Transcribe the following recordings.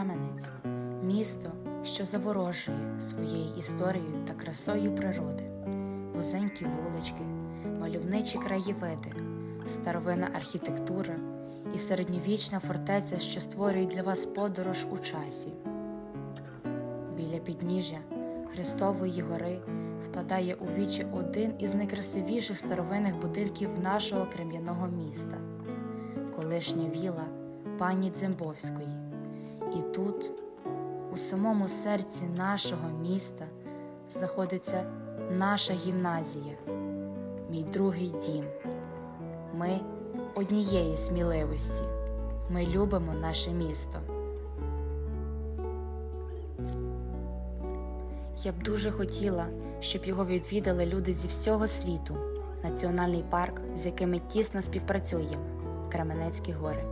Кременець місто, що заворожує своєю історією та красою природи, вузенькі вулички, мальовничі краєвиди, старовинна архітектура і середньовічна фортеця, що створюють для вас подорож у часі. Біля підніжжя Христової гори впадає у вічі один із найкрасивіших старовинних будинків нашого крем'яного міста колишня віла пані Дзембовської. І тут, у самому серці нашого міста, знаходиться наша гімназія, мій другий дім. Ми однієї сміливості. Ми любимо наше місто. Я б дуже хотіла, щоб його відвідали люди зі всього світу. Національний парк, з яким ми тісно співпрацюємо Кременецькі гори,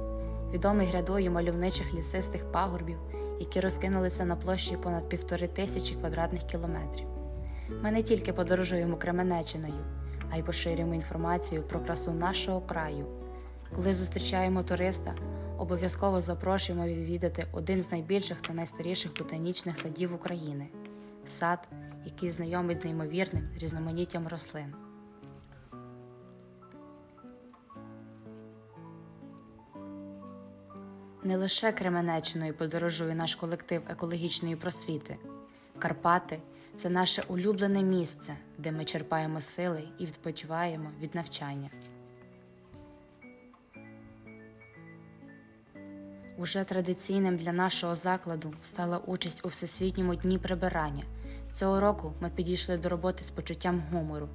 відомий грядою мальовничих лісистих пагорбів, які розкинулися на площі понад півтори тисячі квадратних кілометрів. Ми не тільки подорожуємо Кременеччиною, а й поширюємо інформацію про красу нашого краю. Коли зустрічаємо туриста, обов'язково запрошуємо відвідати один з найбільших та найстаріших ботанічних садів України сад, який знайомить з неймовірним різноманіттям рослин. Не лише Кременеччиною подорожує наш колектив екологічної просвіти. Карпати це наше улюблене місце, де ми черпаємо сили і відпочиваємо від навчання. Уже традиційним для нашого закладу стала участь у всесвітньому дні прибирання. Цього року ми підійшли до роботи з почуттям гумору.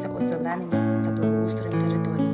Займаємося озелененням та благоустроєм території.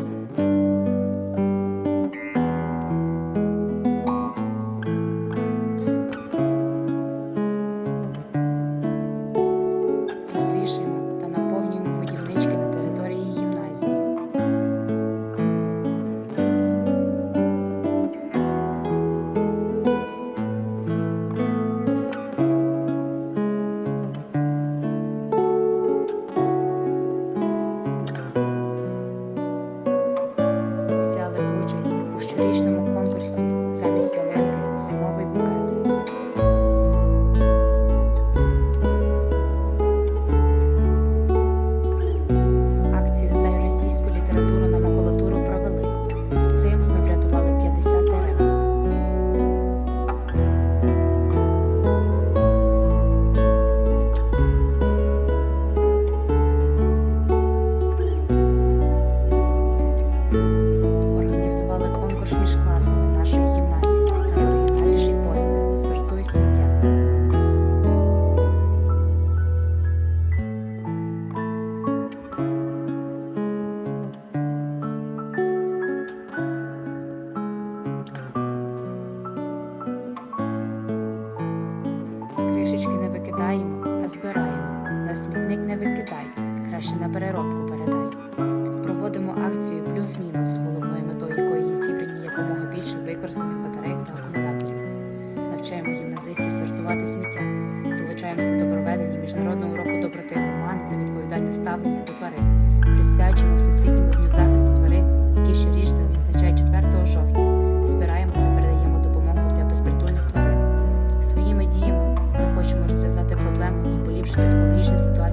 Кришечки не викидаємо, а збираємо. На смітник не викидай, краще на переробку передай. Проводимо акцію плюс-мінус, головною метою якої є зібрані якомога більше використаних батарейок та акумуляторів. Навчаємо гімназистів сортувати сміття, долучаємося до проведення міжнародного року доброти гумани та відповідальне ставлення до тварин. Присвячуємо Всесвітньому дню захисту тварин, який щорічно відзначає 4 жовтня. características da.